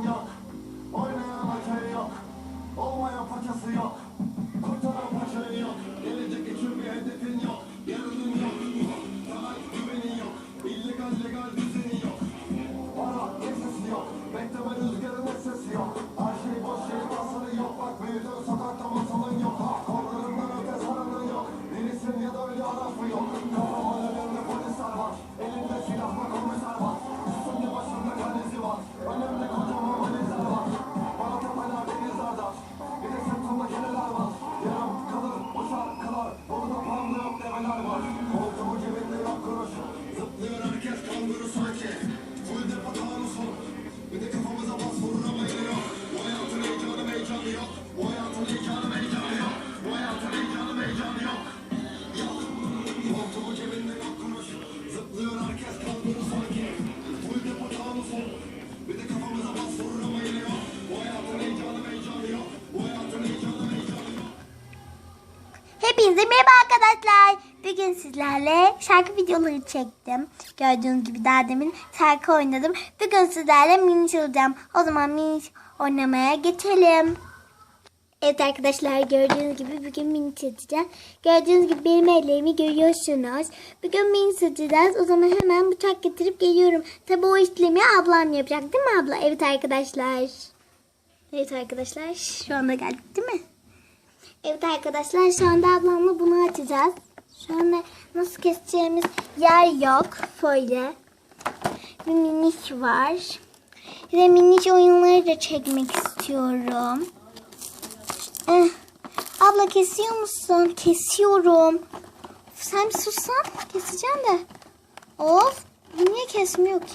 yatarın yok. Oynayan açarı yok. Olmayan paçası yok. Kurtaran paçayı yok. Gelecek için bir hedefin yok. Yarının yok. Sana güvenin yok. İllegal legal düzeni Hepinize merhaba arkadaşlar. Bugün sizlerle şarkı videoları çektim. Gördüğünüz gibi daha demin şarkı oynadım. Bugün sizlerle miniş olacağım. O zaman miniş oynamaya geçelim. Evet arkadaşlar gördüğünüz gibi bugün mini çizeceğiz. Gördüğünüz gibi benim ellerimi görüyorsunuz. Bugün mini çizeceğiz. O zaman hemen bıçak getirip geliyorum. Tabi o işlemi ablam yapacak değil mi abla? Evet arkadaşlar. Evet arkadaşlar şu anda geldik değil mi? Evet arkadaşlar şu anda ablamla bunu açacağız. Şu anda nasıl keseceğimiz yer yok. Böyle. Bir miniş var. Bir de miniş oyunları da çekmek istiyorum. Eh, abla kesiyor musun? Kesiyorum. Sen bir sussan keseceğim de. Of niye kesmiyor ki?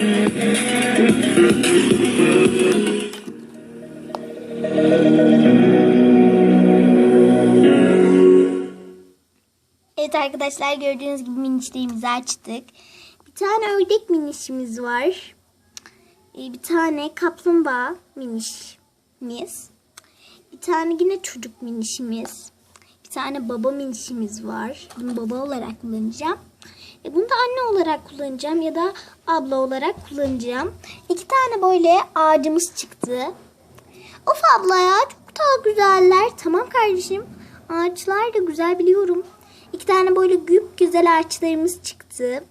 Evet arkadaşlar gördüğünüz gibi minişliğimizi açtık. Bir tane ördek minişimiz var. Ee, Bir tane kaplumbağa minişimiz. Bir tane yine çocuk minişimiz. Bir tane baba minişimiz var. Bunu baba olarak kullanacağım. E bunu da anne olarak kullanacağım ya da abla olarak kullanacağım. İki tane böyle ağacımız çıktı. Of abla ya çok daha güzeller. Tamam kardeşim. Ağaçlar da güzel biliyorum. İki tane böyle güp güzel ağaçlarımız çıktı.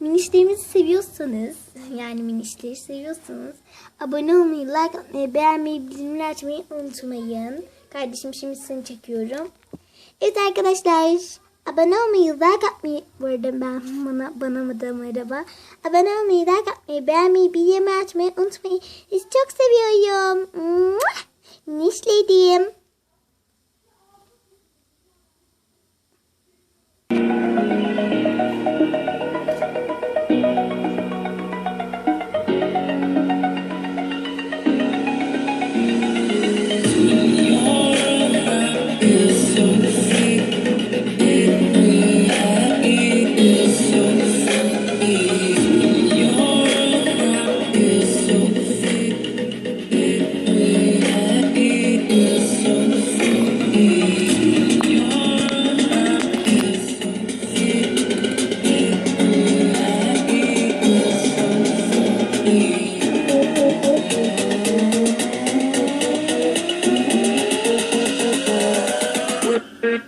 Minişlerimizi seviyorsanız yani minişleri seviyorsanız abone olmayı, like atmayı, beğenmeyi, bildirimleri açmayı unutmayın. Kardeşim şimdi seni çekiyorum. Evet arkadaşlar abone olmayı, like atmayı bu ben bana, bana mı da merhaba. Abone olmayı, like atmayı, beğenmeyi, bildirimleri açmayı unutmayın. Sizi çok seviyorum. Mua!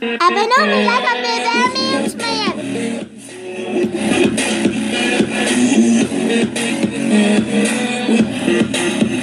Abonne-nous, like,